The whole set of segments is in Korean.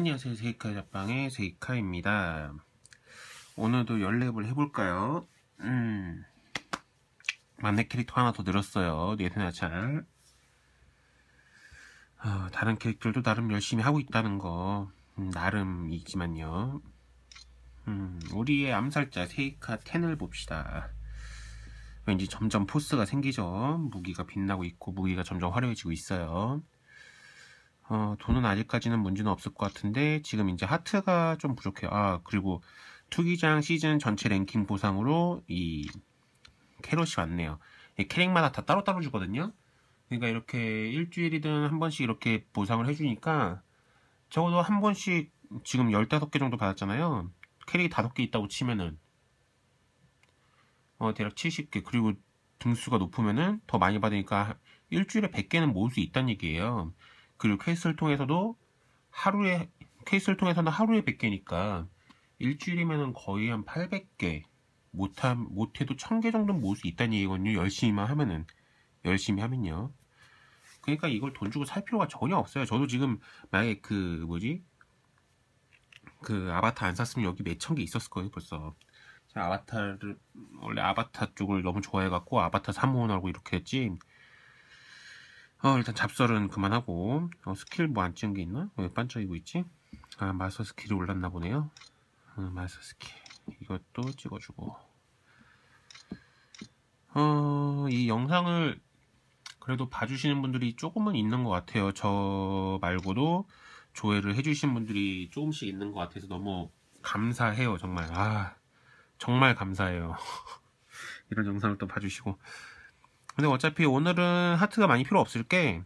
안녕하세요. 세이카 잡방의 세이카입니다. 오늘도 연랩을 해볼까요? 음. 만렙 캐릭터 하나 더 늘었어요. 네트나잘. 어, 다른 캐릭터들도 나름 열심히 하고 있다는 거. 음, 나름이지만요. 음, 우리의 암살자 세이카 10을 봅시다. 왠지 점점 포스가 생기죠? 무기가 빛나고 있고 무기가 점점 화려해지고 있어요 어, 돈은 아직까지는 문제는 없을 것 같은데 지금 이제 하트가 좀 부족해요. 아 그리고 투기장 시즌 전체 랭킹 보상으로 이 캐럿이 왔네요. 이 캐릭마다 다 따로따로 주거든요. 그러니까 이렇게 일주일이든 한 번씩 이렇게 보상을 해주니까 적어도 한 번씩 지금 15개 정도 받았잖아요. 캐릭이 5개 있다고 치면은 어 대략 70개 그리고 등수가 높으면은 더 많이 받으니까 일주일에 100개는 모을 수 있다는 얘기예요. 그리고 케이스를 통해서도 하루에 케이스를 통해서는 하루에 100개니까 일주일이면 거의 한 800개 못함 못해도 1000개 정도는 모을 수 있다는 얘기거든요. 열심히만 하면은 열심히 하면요. 그러니까 이걸 돈 주고 살 필요가 전혀 없어요. 저도 지금 만약에 그 뭐지 그 아바타 안 샀으면 여기 몇 천 개 있었을 거예요 벌써. 아바타를 원래 아바타 쪽을 너무 좋아해갖고 아바타 3호원하고 이렇게 했지. 어, 일단 잡설은 그만하고 어, 스킬 뭐 안 찍은 게 있나? 왜 반짝이고 있지? 아 마스터 스킬이 올랐나 보네요. 어, 마스터 스킬. 이것도 찍어주고. 어, 이 영상을 그래도 봐주시는 분들이 조금은 있는 것 같아요. 저 말고도 조회를 해주신 분들이 조금씩 있는 것 같아서 너무 감사해요 정말. 아 정말 감사해요. 이런 영상을 또 봐주시고 근데 어차피 오늘은 하트가 많이 필요 없을 게,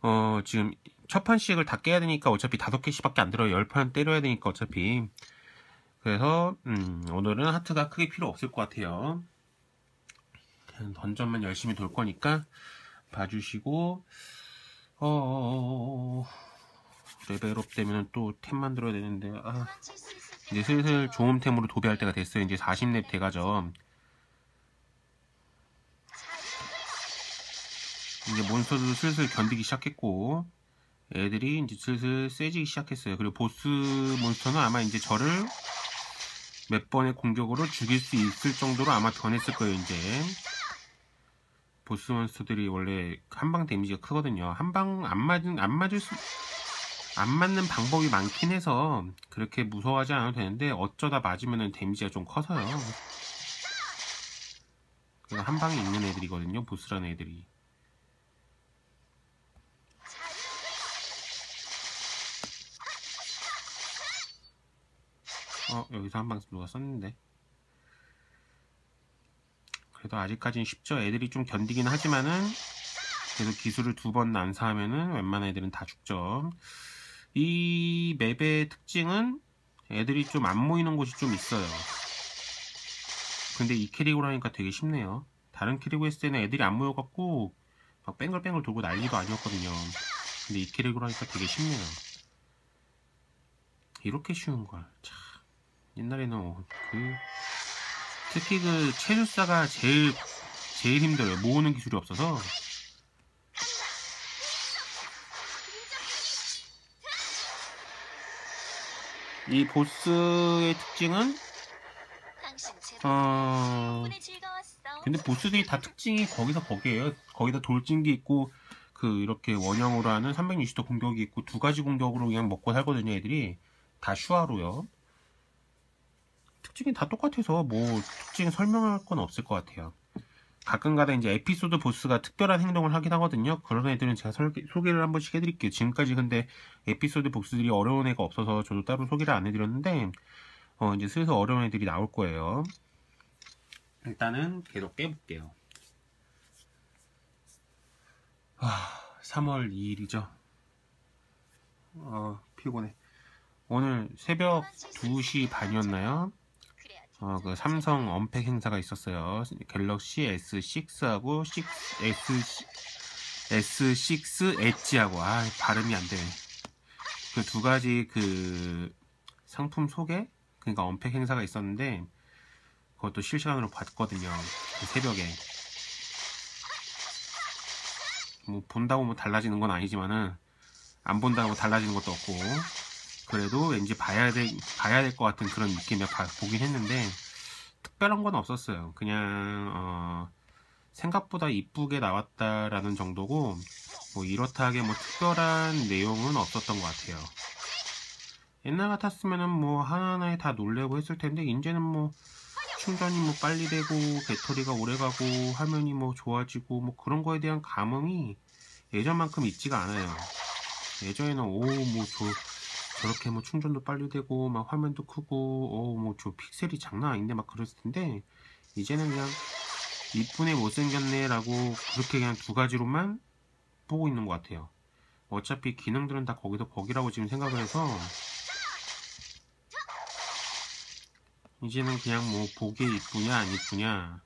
어, 지금 첫 판씩을 다 깨야 되니까 어차피 다섯 개씩밖에 안 들어요. 열 판 때려야 되니까 어차피. 그래서, 음, 오늘은 하트가 크게 필요 없을 것 같아요. 던전만 열심히 돌 거니까 봐주시고, 어, 레벨업 되면 또 템 만들어야 되는데, 아, 이제 슬슬 좋은 템으로 도배할 때가 됐어요. 이제 40렙 돼가죠. 이제 몬스터도 슬슬 견디기 시작했고 애들이 이제 슬슬 세지기 시작했어요. 그리고 보스 몬스터는 아마 이제 저를 몇 번의 공격으로 죽일 수 있을 정도로 아마 변했을 거예요. 이제 보스 몬스터들이 원래 한방 데미지가 크거든요. 한 방 안 맞은 안 맞을 수 안 맞는 방법이 많긴 해서 그렇게 무서워하지 않아도 되는데 어쩌다 맞으면 데미지가 좀 커서요. 한 방에 있는 애들이거든요. 보스라는 애들이. 어 여기서 한 방 누가 썼는데. 그래도 아직까지는 쉽죠. 애들이 좀 견디긴 하지만은 그래도 기술을 두 번 난사하면은 웬만한 애들은 다 죽죠. 이 맵의 특징은 애들이 좀 안 모이는 곳이 좀 있어요. 근데 이 캐릭으로 하니까 되게 쉽네요. 다른 캐릭으로 했을 때는 애들이 안 모여갖고 막 뺑글뺑글 돌고 난리도 아니었거든요. 근데 이 캐릭으로 하니까 되게 쉽네요. 이렇게 쉬운 걸. 참. 옛날에는 그 특히 그 체주사가 제일 제일 힘들어요. 모으는 기술이 없어서. 이 보스의 특징은 어 근데 보스들이 다 특징이 거기서 거기에요. 거기다 돌진기 있고 그 이렇게 원형으로 하는 360도 공격이 있고 두 가지 공격으로 그냥 먹고 살거든요. 애들이 다 슈아로요. 특징이 다 똑같아서 뭐 특징 설명할 건 없을 것 같아요. 가끔가다 이제 에피소드 보스가 특별한 행동을 하긴 하거든요. 그런 애들은 제가 설계, 소개 를 한 번씩 해드릴게요. 지금까지 근데 에피소드 보스들이 어려운 애가 없어서 저도 따로 소개를 안 해드렸는데 어 이제 슬슬 어려운 애들이 나올 거예요. 일단은 계속 깨볼게요. 아, 3월 2일이죠. 어, 피곤해. 오늘 새벽 2시 반이었나요? 어, 그 삼성 언팩 행사가 있었어요. 갤럭시 S6하고 6, S, S6 엣지하고, 아, 발음이 안 되네. 그 두 가지 그 상품 소개? 그러니까 언팩 행사가 있었는데, 그것도 실시간으로 봤거든요. 그 새벽에. 뭐, 본다고 뭐 달라지는 건 아니지만은, 안 본다고 달라지는 것도 없고, 그래도 왠지 봐야 돼 봐야 될 것 같은 그런 느낌이 봐, 보긴 했는데 특별한 건 없었어요. 그냥 어, 생각보다 이쁘게 나왔다라는 정도고 뭐 이렇다하게 뭐 특별한 내용은 없었던 것 같아요. 옛날 같았으면은 뭐 하나하나에 다 놀래고 했을 텐데 이제는 뭐 충전이 뭐 빨리 되고 배터리가 오래 가고 화면이 뭐 좋아지고 뭐 그런 거에 대한 감흥이 예전만큼 있지가 않아요. 예전에는 오뭐 저렇게 뭐 충전도 빨리 되고 막 화면도 크고 어 뭐 저 픽셀이 장난 아닌데 막 그랬을 텐데 이제는 그냥 이쁜애 못생겼네 라고 그렇게 그냥 두 가지로만 보고 있는 것 같아요. 어차피 기능들은 다 거기서 거기라고 지금 생각을 해서 이제는 그냥 뭐 보기에 이쁘냐 안 이쁘냐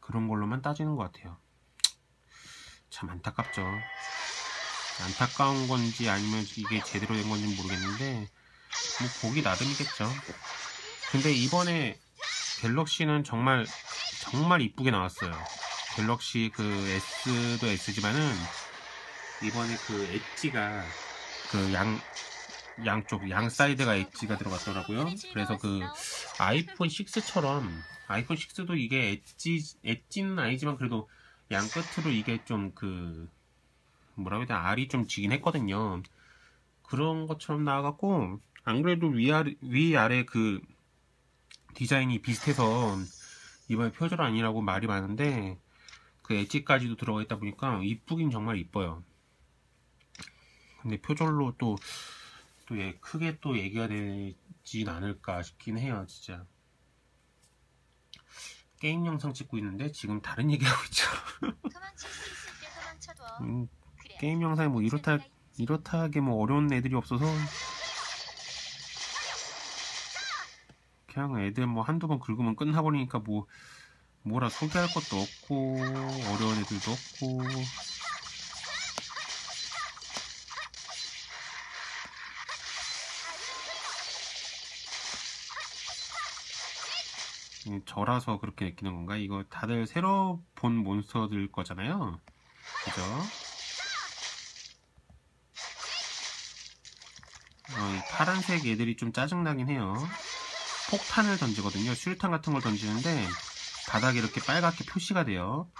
그런 걸로만 따지는 것 같아요. 참 안타깝죠. 안타까운 건지 아니면 이게 제대로 된 건지 모르겠는데 뭐 보기 나름이겠죠. 근데 이번에 갤럭시는 정말 정말 이쁘게 나왔어요. 갤럭시 그 S도 S지만은 이번에 그 엣지가 그 양 양쪽 양 사이드가 엣지가 들어갔더라고요. 그래서 그 아이폰 6처럼 아이폰 6도 이게 엣지 엣지는 아니지만 그래도 양 끝으로 이게 좀그 뭐라고 해야 되나 알이 좀 지긴 했거든요. 그런 것처럼 나와갖고 안 그래도 위아래 위아래 그 디자인이 비슷해서 이번에 표절 아니라고 말이 많은데 그 엣지까지도 들어가 있다 보니까 이쁘긴 정말 이뻐요. 근데 표절로 또 또 예, 크게 또 얘기가 되진 않을까 싶긴 해요 진짜 게임 영상 찍고 있는데 지금 다른 얘기하고 있죠 음, 게임 영상이 뭐 이렇다 이렇다 하게 뭐 어려운 애들이 없어서 그냥 애들 뭐 한두 번 긁으면 끝나버리니까 뭐 뭐라 소개할 것도 없고 어려운 애들도 없고 저라서 그렇게 느끼는 건가? 이거 다들 새로 본 몬스터들 거잖아요. 그죠? 어, 파란색 애들이 좀 짜증나긴 해요. 폭탄을 던지거든요. 수류탄 같은 걸 던지는데 바닥에 이렇게 빨갛게 표시가 돼요.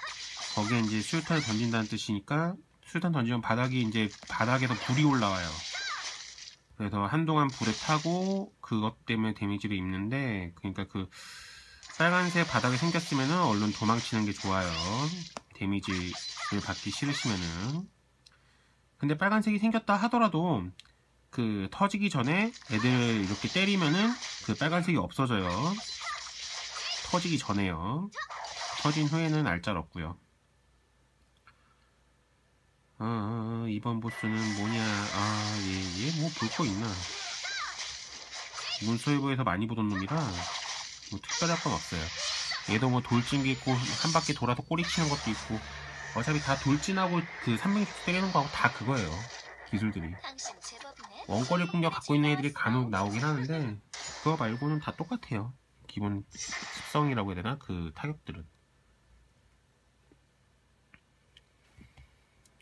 거기에 이제 수류탄을 던진다는 뜻이니까 수류탄 던지면 바닥이 이제 바닥에서 불이 올라와요. 그래서 한동안 불에 타고 그것 때문에 데미지를 입는데 그러니까 그 빨간색 바닥에 생겼으면 얼른 도망치는 게 좋아요. 데미지를 받기 싫으시면은. 근데 빨간색이 생겼다 하더라도 그 터지기 전에 애들 이렇게 때리면은 그 빨간색이 없어져요. 터지기 전에요. 터진 후에는 알짤 없고요. 아, 이번 보스는 뭐냐? 아, 얘, 얘 뭐 볼 거 있나? 문서일보에서 많이 보던 놈이라 뭐 특별할 건 없어요. 얘도 뭐 돌진기 있고 한 바퀴 돌아서 꼬리 치는 것도 있고 어차피 다 돌진하고 그 360 때리는 거하고 다 그거예요. 기술들이. 원거리 공격 갖고 있는 애들이 간혹 나오긴 하는데 그거 말고는 다 똑같아요. 기본 습성이라고 해야 되나? 그 타격들은.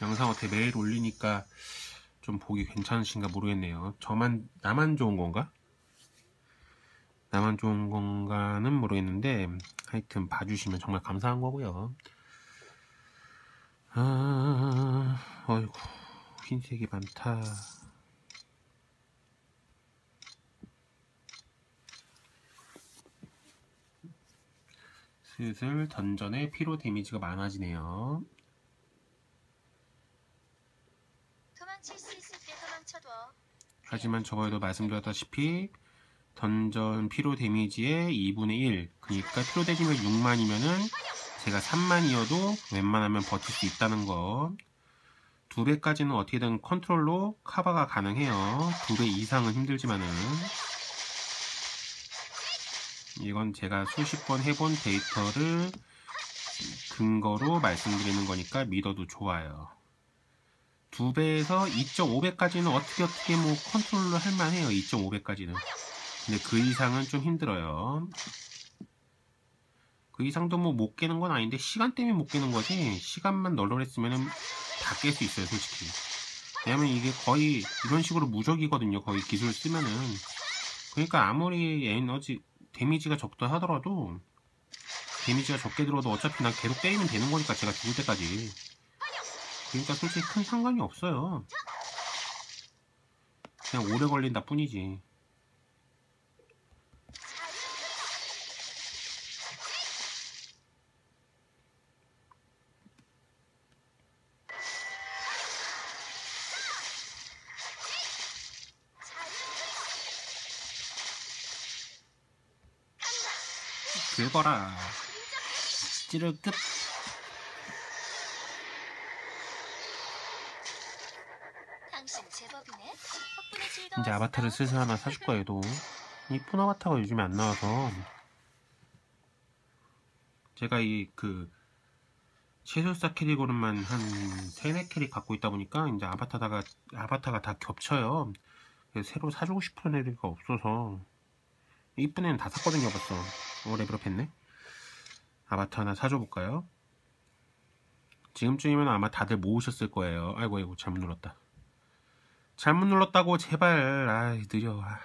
영상 어떻게 매일 올리니까 좀 보기 괜찮으신가 모르겠네요. 저만, 나만 좋은 건가? 나만 좋은 건가는 모르겠는데 하여튼 봐주시면 정말 감사한 거고요 아 어이구 흰색이 많다 슬슬 던전의 피로 데미지가 많아지네요 하지만 저번에도 말씀드렸다시피 던전 피로 데미지의 2분의 1 그러니까 피로 데미지가 6만이면은 제가 3만이어도 웬만하면 버틸 수 있다는 거. 두 배까지는 어떻게든 컨트롤로 커버가 가능해요. 두배 이상은 힘들지만은 이건 제가 수십 번 해본 데이터를 근거로 말씀드리는 거니까 믿어도 좋아요. 두 배에서 2.5배까지는 어떻게 어떻게 뭐 컨트롤을 할 만해요. 2.5배까지는. 근데 그 이상은 좀 힘들어요. 그 이상도 뭐 못 깨는 건 아닌데 시간 때문에 못 깨는 거지 시간만 널널했으면 다 깰 수 있어요 솔직히 왜냐면 이게 거의 이런 식으로 무적이거든요. 거의 기술 쓰면은. 그러니까 아무리 에너지, 데미지가 적다 하더라도 데미지가 적게 들어도 어차피 난 계속 때리면 되는 거니까 제가 죽을 때까지. 그러니까 솔직히 큰 상관이 없어요. 그냥 오래 걸린다 뿐이지. 긁어라. 찌를 끝. 당신 제법이네. 덕분에 이제. 아바타를 슬슬 하나 사줄 거예요, 도. 이쁜 아바타가 요즘에 안 나와서. 제가 이, 그, 최술사 캐릭으로만 한 세네 캐릭 갖고 있다 보니까 이제 아바타다가, 아바타가 다 겹쳐요. 새로 사주고 싶은 애가 없어서. 이쁜 애는 다 샀거든요, 벌써. 어, 레벨업 했네. 아바타 하나 사줘볼까요? 지금쯤이면 아마 다들 모으셨을 거예요. 아이고, 아이고, 잘못 눌렀다. 잘못 눌렀다고 제발 아 느려 아.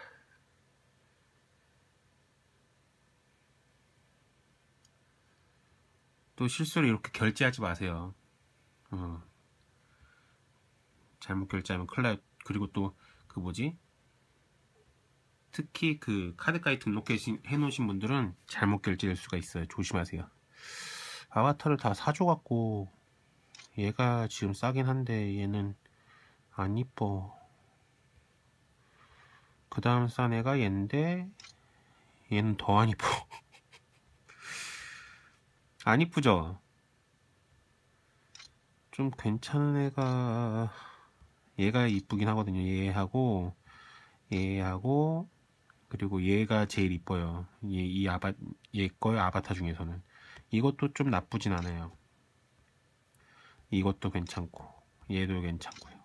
또 실수로 이렇게 결제하지 마세요 어. 잘못 결제하면 큰일 나요 그리고 또 그 뭐지 특히 그 카드가에 등록해 놓으신 분들은 잘못 결제될 수가 있어요. 조심하세요. 아바타를 다 사줘갖고 얘가 지금 싸긴 한데 얘는 안 이뻐. 그 다음 싼 애가 얘인데 얘는 더 안 이뻐. 안 이쁘죠? 좀 괜찮은 애가 얘가 이쁘긴 하거든요. 얘하고 얘하고 그리고 얘가 제일 이뻐요 얘, 이 아바 얘 거의 아바타 중에서는 이것도 좀 나쁘진 않아요 이것도 괜찮고 얘도 괜찮고요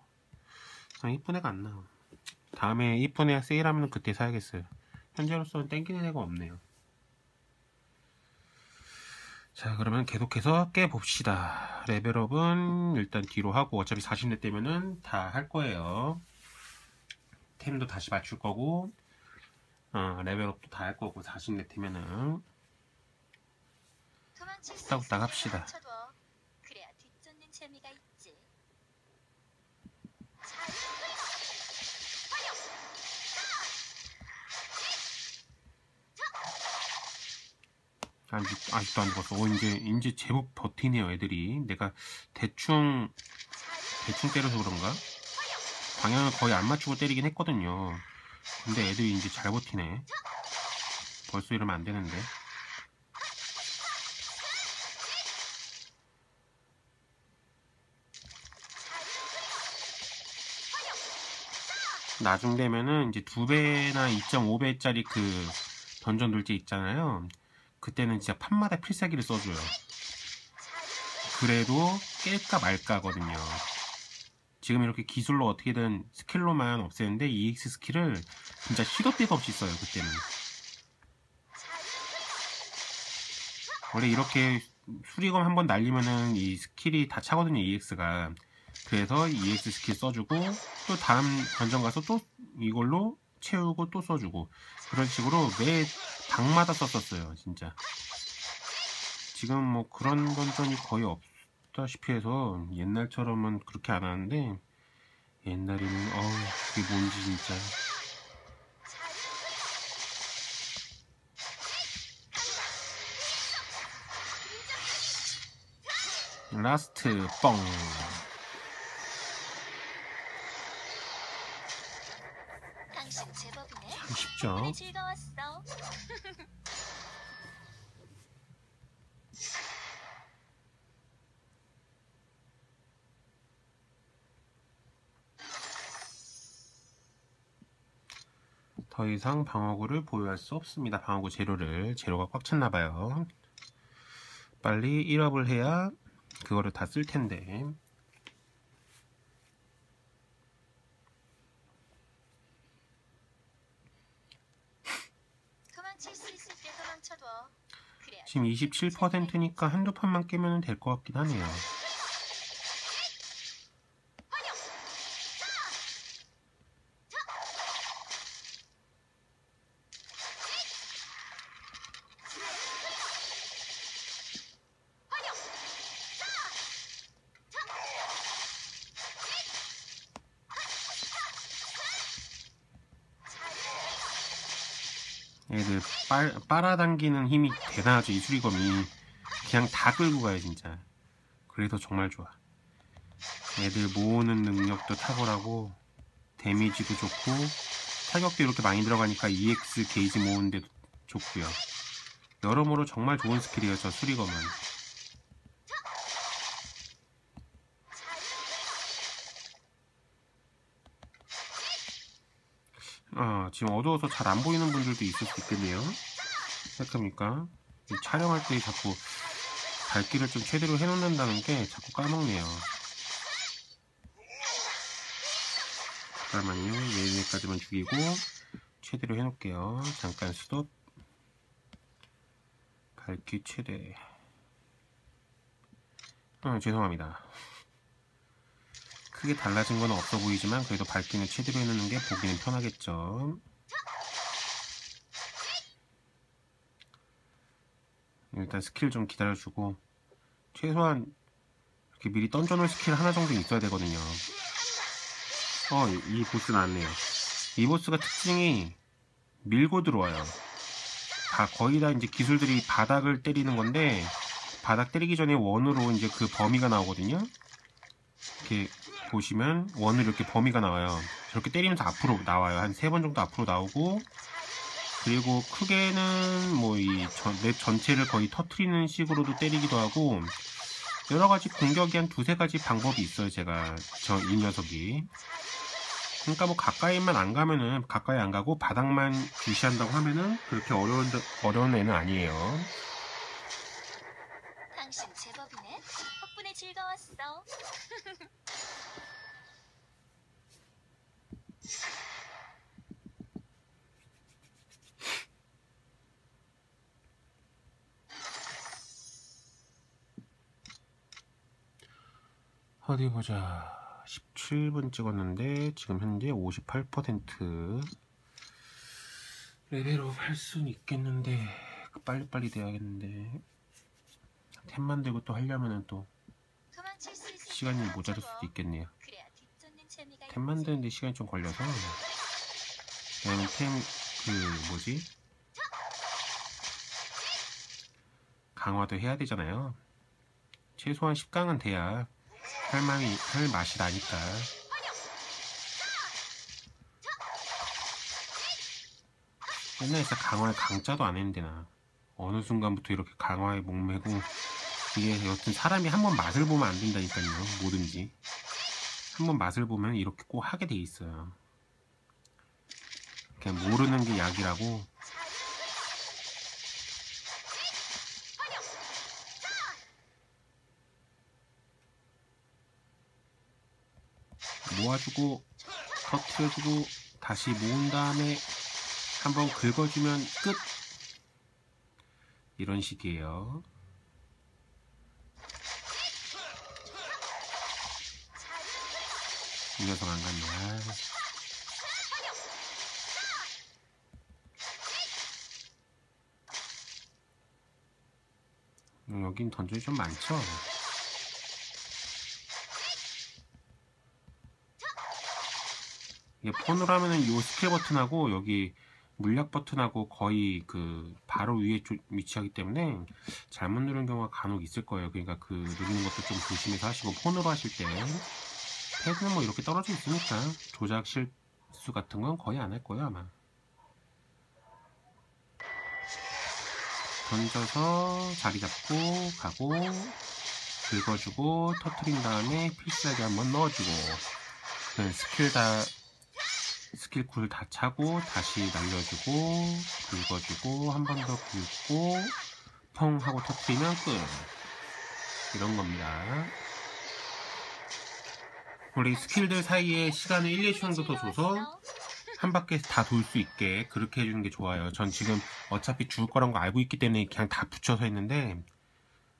아, 이쁜 애가 안 나와 다음에 이쁜 애 세일하면 그때 사야겠어요. 현재로서는 땡기는 애가 없네요. 자 그러면 계속해서 깨봅시다. 레벨업은 일단 뒤로 하고 어차피 40렙 되면은 다 할 거예요. 템도 다시 맞출 거고 어, 레벨업도 다 할 거고 40렙 되면은 후딱후딱 합시다. 도망쳐둬. 그래야 뒷쫓는 재미가 있지. 잘 아직, 아직도 안 죽었어. 어, 이제, 이제 제법 버티네요, 애들이. 내가 대충, 대충 때려서 그런가? 방향을 거의 안 맞추고 때리긴 했거든요. 근데 애들이 이제 잘 버티네. 벌써 이러면 안 되는데. 나중 되면은 이제 두 배나 2.5배짜리 그 던전 돌지 있잖아요. 그때는 진짜 판마다 필살기를 써줘요. 그래도 깰까 말까 거든요. 지금 이렇게 기술로 어떻게든 스킬로만 없애는데 EX 스킬을 진짜 시도 때도 없이 써요. 그때는. 원래 이렇게 수리검 한번 날리면은 이 스킬이 다 차거든요. EX가. 그래서 EX 스킬 써주고 또 다음 던전 가서 또 이걸로 채우고 또 써주고 그런 식으로 매 방마다 썼었어요. 진짜. 지금 뭐 그런 던전이 거의 없 다시피 해서 옛날처럼은 그렇게 안 하는데 옛날에는 어우 그게 뭔지 진짜. 라스트 뻥. 쉽죠 덕분에 즐거웠어. 더 이상 방어구를 보유할 수 없습니다. 방어구 재료를 재료가 꽉 찼나 봐요. 빨리 1업을 해야 그거를 다 쓸 텐데. 지금 27%니까 한두 판만 깨면 될 것 같긴 하네요 애들 빨, 빨아당기는 힘이 대단하죠, 이 수리검이. 그냥 다 끌고 가요, 진짜. 그래서 정말 좋아. 애들 모으는 능력도 탁월하고, 데미지도 좋고, 타격도 이렇게 많이 들어가니까 EX 게이지 모으는데도 좋고요. 여러모로 정말 좋은 스킬이에요, 저 수리검은. 아, 지금 어두워서 잘 안 보이는 분들도 있을 수 있겠네요. 이 촬영할 때 자꾸 밝기를 좀 최대로 해놓는다는 게 자꾸 까먹네요. 잠깐만요. 얘네까지만 죽이고 최대로 해놓을게요. 잠깐 스톱. 밝기 최대. 어, 죄송합니다. 크게 달라진 건 없어 보이지만 그래도 밝기는 최대로 해놓는 게 보기는 편하겠죠. 일단 스킬 좀 기다려주고 최소한 이렇게 미리 던져놓을 스킬 하나 정도 있어야 되거든요. 어, 이 보스 나왔네요. 이 보스가 특징이 밀고 들어와요. 다 거의 다 이제 기술들이 바닥을 때리는 건데 바닥 때리기 전에 원으로 이제 그 범위가 나오거든요. 이렇게 보시면 원으로 이렇게 범위가 나와요. 저렇게 때리면서 앞으로 나와요. 한 세 번 정도 앞으로 나오고 그리고 크게는 뭐 이 맵 전체를 거의 터트리는 식으로도 때리기도 하고 여러 가지 공격이 한 두세 가지 방법이 있어요. 제가 저 이 녀석이. 그러니까 뭐 가까이만 안 가면은 가까이 안 가고 바닥만 주시한다고 하면은 그렇게 어려운 어려운 애는 아니에요. 당신 제법이네. 덕분에 즐거웠어. 어디 보자. 17분 찍었는데 지금 현재 58% 레벨업 할 수는 있겠는데 빨리빨리 돼야겠는데 템 만들고 또 하려면은 또 시간이 모자랄. 수도 있겠네요. 템. 만드는데 시간이 좀 걸려서 왜냐면 템그 뭐지 강화도 해야 되잖아요. 최소한 10강은 돼야 할 맛이 할 맛이 나니까. 옛날에 진짜 강화에 강짜도 안 했는데 나. 어느 순간부터 이렇게 강화에 목매고 이게 여튼 사람이 한번 맛을 보면 안 된다니까요 뭐든지. 한번 맛을 보면 이렇게 꼭 하게 돼 있어요. 그냥 모르는 게 약이라고 모아주고 터트려주고 다시 모은 다음에 한번 긁어주면 끝. 이런 식이에요. 이 녀석 안 아. 음, 여긴 던전이 좀 많죠 폰으로 하면은 이 스킬 버튼하고 여기 물약 버튼하고 거의 그 바로 위에 조- 위치하기 때문에 잘못 누른 경우가 간혹 있을 거예요. 그러니까 그 누르는 것도 좀 조심해서 하시고 폰으로 하실 때 패드는 뭐 이렇게 떨어져 있으니까 조작 실수 같은 건 거의 안 할 거예요 아마. 던져서 자리 잡고 가고 긁어주고 터트린 다음에 필살기 한번 넣어주고 그 스킬 다 스킬 쿨다 차고 다시 날려주고 긁어주고 한 번 더 긁고 펑 하고 터트리면 끝. 이런 겁니다. 원래 이 스킬들 사이에 시간을 1, 2초 정도 더 줘서. 한 바퀴 다 돌 수 있게 그렇게 해주는 게 좋아요. 전 지금 어차피 죽을 거란 거 알고 있기 때문에 그냥 다 붙여서 했는데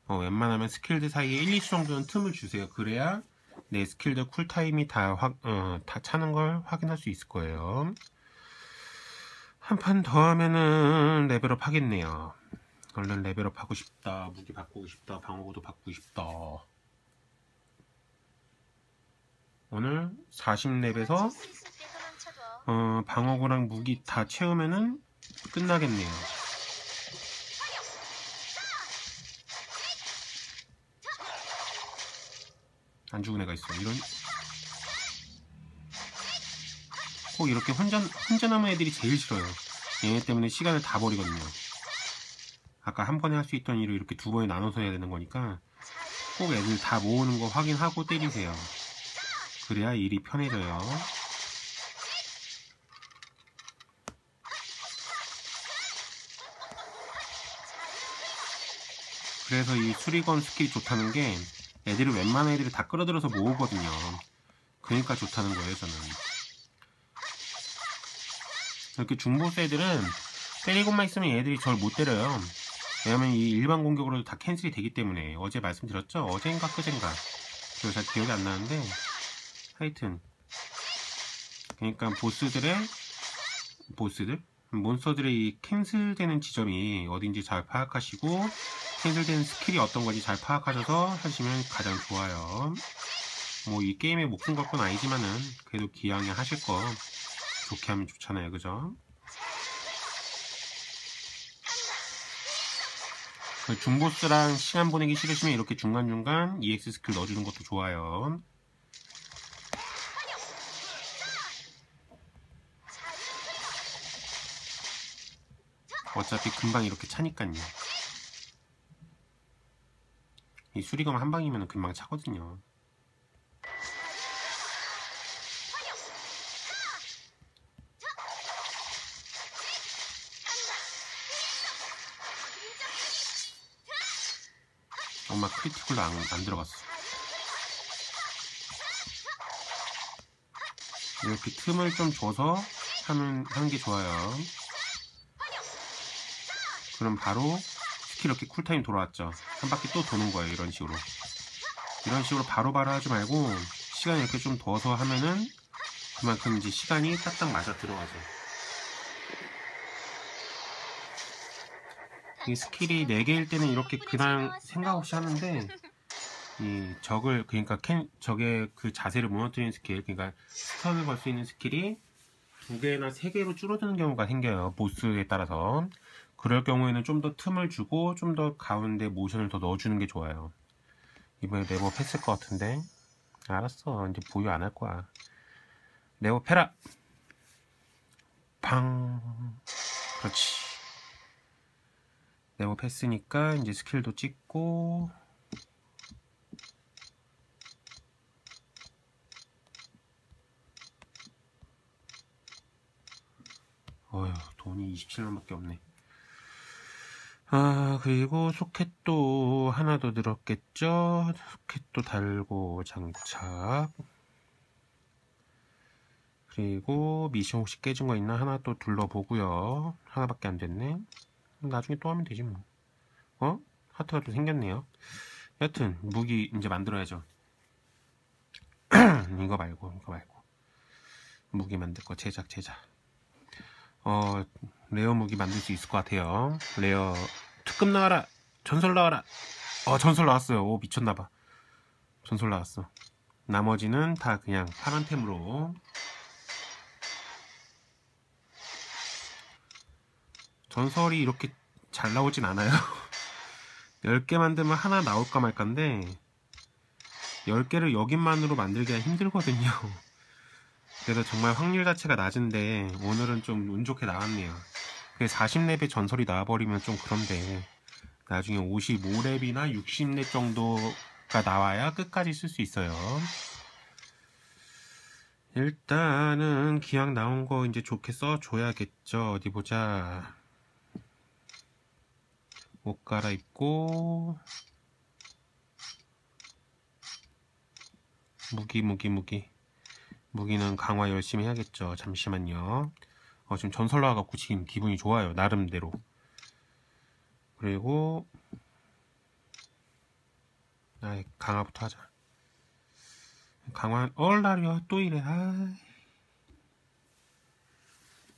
어, 웬만하면 스킬들 사이에 1, 2초 정도는 틈을 주세요. 그래야 내 스킬들 쿨타임이 다, 확, 어, 다 차는 걸 확인할 수 있을 거예요. 한 판 더 하면은 레벨업 하겠네요. 얼른 레벨업 하고 싶다. 무기 바꾸고 싶다. 방어구도 바꾸고 싶다. 오늘 40렙에서 도망칠 수 있을 때 도망쳐도. 어, 방어구랑 무기 다 채우면은 끝나겠네요. 안 죽은 애가 있어. 이런 꼭 이렇게 혼자 혼자 남은 애들이 제일 싫어요. 얘네 때문에 시간을 다 버리거든요. 아까 한 번에 할 수 있던 일을 이렇게 두 번에 나눠서 해야 되는 거니까 꼭 애들 다 모으는 거 확인하고 때리세요. 그래야 일이 편해져요. 그래서 이 수리건 스킬이 좋다는 게 애들이 웬만한 애들이 다 끌어들여서 모으거든요. 그러니까 좋다는 거예요, 저는. 이렇게 중보스 애들은 때리고만 있으면 얘들이 절 못 때려요. 왜냐면 이 일반 공격으로도 다 캔슬이 되기 때문에 어제 말씀드렸죠? 어젠가 그젠가 저잘 기억이 안 나는데 하여튼 그러니까 보스들의 보스들 몬스터들의 이 캔슬되는 지점이 어딘지 잘 파악하시고 캔슬된 스킬이 어떤 건지 잘 파악하셔서 하시면 가장 좋아요. 뭐 이 게임에 목숨 걸 건 아니지만은 그래도 기왕에 하실 거 좋게 하면 좋잖아요, 그죠? 그 중보스랑 시간 보내기 싫으시면 이렇게 중간중간 EX 스킬 넣어주는 것도 좋아요. 어차피 금방 이렇게 차니까요. 이 수리검 한 방이면 금방 차거든요. 엄마 크리티컬로 안, 안 들어갔어. 이렇게 틈을 좀 줘서 하면, 하는 게 좋아요. 그럼 바로 이렇게 쿨타임 돌아왔죠. 한 바퀴 또 도는 거예요. 이런 식으로. 이런 식으로 바로 바로 하지 말고 시간 이렇게 좀 둬서 하면은 그만큼 이제 시간이 딱딱 맞아 들어가죠. 이 스킬이 4개일 때는 이렇게 그냥 생각 없이 하는데 이 적을 그러니까 캔 적의 그 자세를 무너뜨리는 스킬 그러니까 스턴을 걸 수 있는 스킬이 두 개나 세 개로 줄어드는 경우가 생겨요 보스에 따라서 그럴 경우에는 좀 더 틈을 주고 좀 더 가운데 모션을 더 넣어주는 게 좋아요. 이번에 네버 했을 것 같은데. 알았어. 이제 보유 안 할 거야. 네버 패라. 팡. 그렇지. 네모 패스니까 이제 스킬도 찍고. 어휴 돈이 27만밖에 없네 아 그리고 소켓도 하나 더 늘었겠죠 소켓도 달고 장착 그리고 미션 혹시 깨진 거 있나 하나 또 둘러보고요 하나밖에 안 됐네 나중에 또 하면 되지 뭐. 어? 하트가 또 생겼네요. 여튼 무기 이제 만들어야죠. 이거 말고 이거 말고 무기 만들 거 제작 제작. 어 레어 무기 만들 수 있을 것 같아요. 레어 특급 나와라. 전설 나와라. 어 전설 나왔어요. 오 미쳤나봐. 전설 나왔어. 나머지는 다 그냥 파란템으로 전설이 이렇게 잘 나오진 않아요. 10개 만들면 하나 나올까 말까인데 10개를 여긴만으로 만들기가 힘들거든요. 그래서 정말 확률 자체가 낮은데 오늘은 좀 운 좋게 나왔네요. 40렙의 전설이 나와버리면 좀 그런데 나중에 55렙이나 60렙 정도가 나와야 끝까지 쓸 수 있어요. 일단은 기왕 나온 거 이제 좋게 써줘야겠죠. 어디 보자. 옷 갈아입고 무기 무기 무기 무기는 강화 열심히 해야겠죠 잠시만요 어, 지금 전설 나와갖고 지금 기분이 좋아요. 나름대로. 그리고 아 강화부터 하자. 강화 얼라리야 또 이래. 아.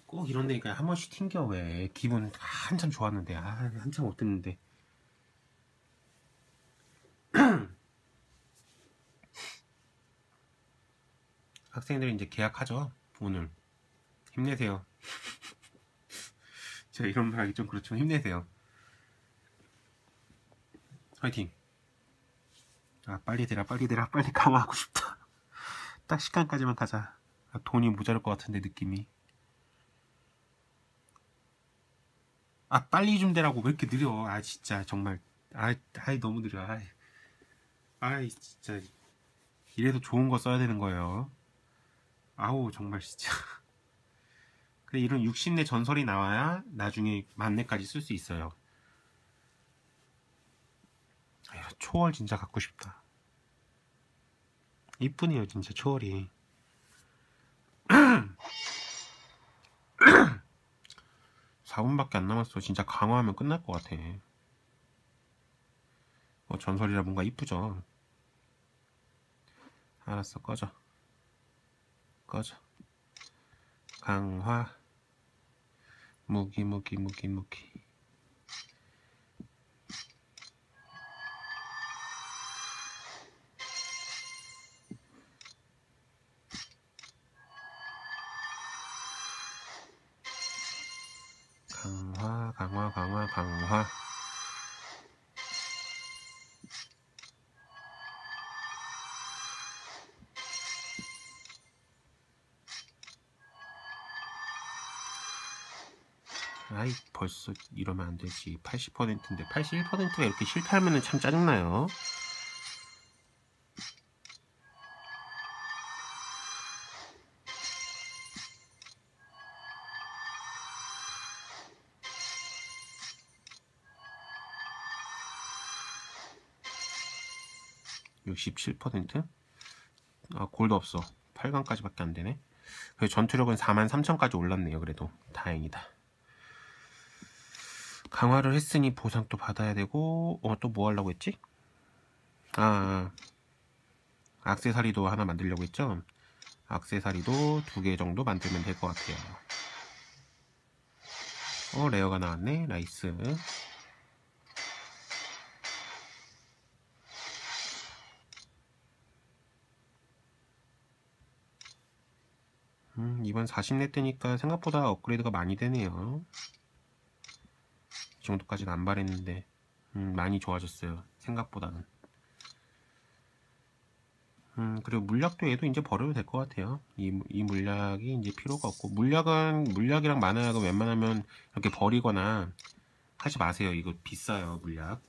꼭 이런 데니까 한 번씩 튕겨 왜. 기분 한참 좋았는데. 아 한참 어땠는데. 학생들이 이제 계약하죠 오늘 힘내세요 제가 이런 말 하기 좀 그렇지만 힘내세요. 화이팅. 아 빨리 되라 빨리 되라 빨리 강화하고 싶다. 딱 시간까지만 가자. 아, 돈이 모자랄 것 같은데 느낌이. 아 빨리 좀 되라고 왜 이렇게 느려? 아 진짜 정말 아 아이 너무 느려. 아이, 아이 진짜 이래도 좋은 거 써야 되는 거예요. 아우 정말 진짜. 그래 이런 60내 전설이 나와야 나중에 만내까지 쓸 수 있어요. 아휴, 초월 진짜 갖고 싶다. 이쁘네요 진짜 초월이. 4분밖에 안 남았어. 진짜 강화하면 끝날 것 같아. 어, 전설이라 뭔가 이쁘죠? 알았어, 꺼져. 꺼져. 강화. 무기, 무기, 무기, 무기. 강화, 강화, 강화, 강화. 벌써 이러면 안 되지. 80%인데, 81%가 이렇게 실패하면 참 짜증나요. (67%) 아 골드 없어. 8강까지밖에 안 되네. 그래서 전투력은 43,000까지 올랐네요 그래도. 다행이다 강화를 했으니 보상 또 받아야 되고 어 또 뭐 하려고 했지? 아 악세사리도 하나 만들려고 했죠? 악세사리도 두 개 정도 만들면 될 것 같아요. 어 레어가 나왔네. 나이스. 음, 이번 40렙 때니까 생각보다 업그레이드가 많이 되네요. 이 정도까지는 안 바랬는데 음, 많이 좋아졌어요. 생각보다는. 음, 그리고 물약도 얘도 이제 버려도 될 것 같아요. 이, 이 물약이 이제 필요가 없고. 물약은 물약이랑 만화약은 웬만하면 이렇게 버리거나 하지 마세요. 이거 비싸요 물약.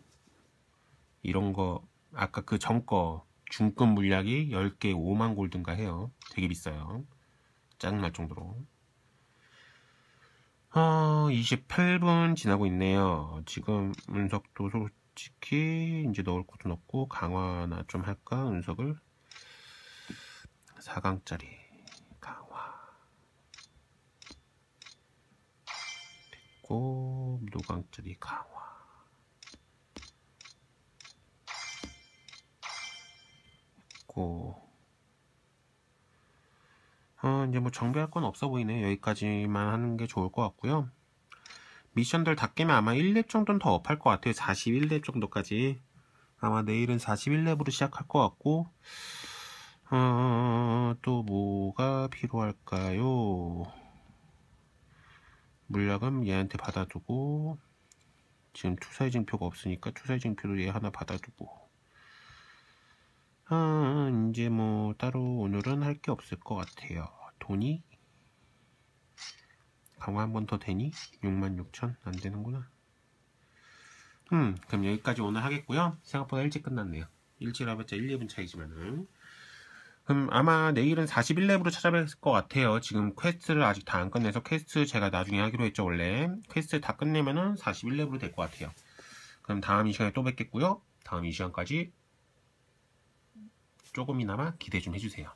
이런 거 아까 그 전거 중급 물약이 10개 5만 골든가 해요. 되게 비싸요. 짜증날 정도로 어, 28분 지나고 있네요. 지금 운석도 솔직히 이제 넣을 것도 넣고 강화나 좀 할까? 운석을 4강짜리 강화 됐고 노강짜리 강화 됐고 어, 이제 뭐 정비할 건 없어 보이네. 여기까지만 하는 게 좋을 것 같고요. 미션들 다 깨면 아마 1렙 정도는 더 업할 것 같아요. 41렙 정도까지. 아마 내일은 41렙으로 시작할 것 같고, 어, 또 뭐가 필요할까요? 물약은 얘한테 받아두고, 지금 투사의 징표가 없으니까 투사의 징표도 얘 하나 받아두고, 아, 이제 뭐 따로 오늘은 할 게 없을 것 같아요. 돈이 강화 한 번 더 되니? 66,000? 안 되는구나. 음, 그럼 여기까지 오늘 하겠고요. 생각보다 일찍 끝났네요. 일찍 해봤자 1, 2분 차이지만은. 그럼 아마 내일은 41렙으로 찾아뵐 것 같아요. 지금 퀘스트를 아직 다 안 끝내서 퀘스트 제가 나중에 하기로 했죠, 원래. 퀘스트 다 끝내면은 41렙으로 될 것 같아요. 그럼 다음 이 시간에 또 뵙겠고요. 다음 이 시간까지 조금이나마 기대 좀 해주세요.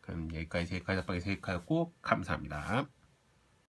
그럼 여기까지 세이카이 잡방의 세이카였고 감사합니다.